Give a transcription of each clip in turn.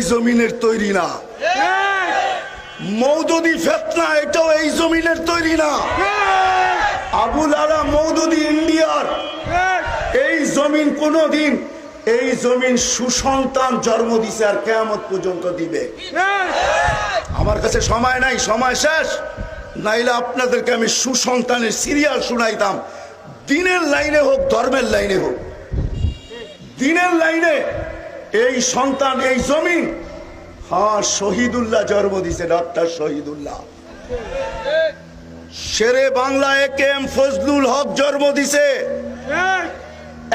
এই জমিনের তৈরি না। মৌদুদি ফেতনা, এটাও এই জমিনের তৈরি না। আবুল আলা মৌদুদি ইন্ডিয়ার। এই জমিন কোনোদিন, এই জমিন সুসন্তান জন্ম দিছে আর কেয়ামত পর্যন্ত দিবে। আমার কাছে সময় নাই, সময় শেষ। নাইলে আপনাদেরকে আমি সুসন্তানের সিরিয়াল শুনাইতাম। দিনের লাইনে হোক, ধর্মের লাইনে হোক। দিনের লাইনে এই সন্তান, এই জমিন। হ্যাঁ শহীদুল্লাহ জন্ম দিছে doctor Shahidullah. Shere Bangla A K M Fazlul Huq জন্ম দিছে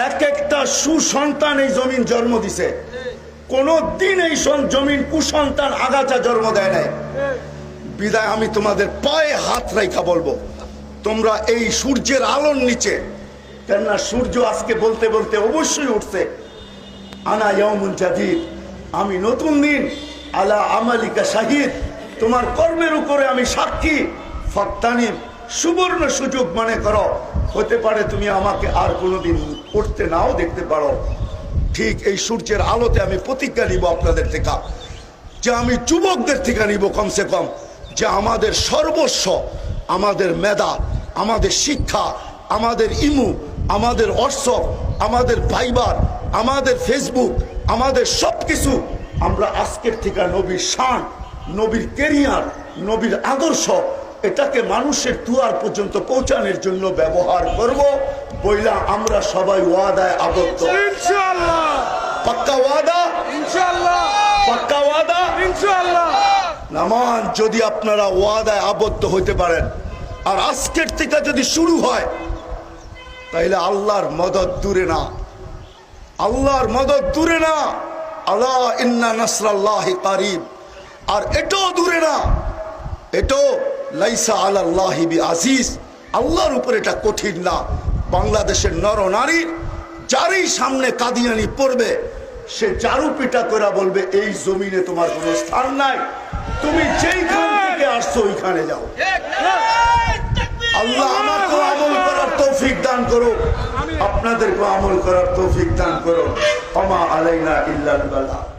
এক একটা সুসন্তান এই জমিন জন্ম দিছে কোন দিন এই জমিন কুসন্তান আগাছা জন্ম দেয় নাই। বিদায়, আমি তোমাদের পায়ে হাত রাইখা বলব। তোমরা এই সূর্যের আলোর নিচে, কেননা সূর্য আজকে বলতে বলতে অবশ্যই উঠছে। আনা ইয়মুন জাদিদ। আমি নতুন দিন, আলা আমালিকা শাহিদ, তোমার কর্মের উপরে আমি সাক্ষী। ফত্তানিম সুবর্ণ সুযোগ মনে করো। হতে পারে তুমি আমাকে আর কোনোদিন উঠতে নাও দেখতে পারো। ঠিক এই সূর্যের আলোতে আমি প্রতিজ্ঞা নিব আপনাদের থেকে। যে আমি যুবকদের থেকে নিব কমসে কম। যে আমাদের সর্বস্ব, আমাদের মেধা, আমাদের শিক্ষা, আমাদের ইমু, আমাদের অর্থ, আমাদের ফাইবার আমাদের ফেসবুক আমাদের সব কিছু আমরা আজকের থেকে নবীর শান নবীর কেরিয়ার নবীর আদর্শ এটাকে মানুষের দুয়ার পর্যন্ত পৌঁছানোর জন্য ব্যবহার করব। বইলা আমরা সবাই ওয়াদায় আবদ্ধ। ইনশাআল্লাহ। পাক্কা ওয়াদা? পাক্কা ওয়াদা? নামান যদি আপনারা ওয়াদায় আবদ্ধ হইতে পারেন আর আজকের থেকে যদি শুরু হয় তাইলে আল্লাহর মদত দূরে না। আল্লাহর মদত দূরে না। আল্লাহ ইন্না নাসরাল্লাহি কারিব। আর এটাও দূরে না। এটাও লাইসা আল্লাহি আজিজ আল্লাহর উপর এটা কঠিন না। বাংলাদেশের নর নারীর যারই সামনে কাদিয়ানি পড়বে সে জারু পিটা করে বলবে এই জমিনে তোমার কোনো স্থান নাই। তুমি যেইখান থেকে আসছো ওইখানে যাও। আল্লাহ আমাকেও আমল করার তৌফিক দান করো আপনাদেরকেও আমল করার তৌফিক দান করো অমা আলাইনা ইল্লাল বালা।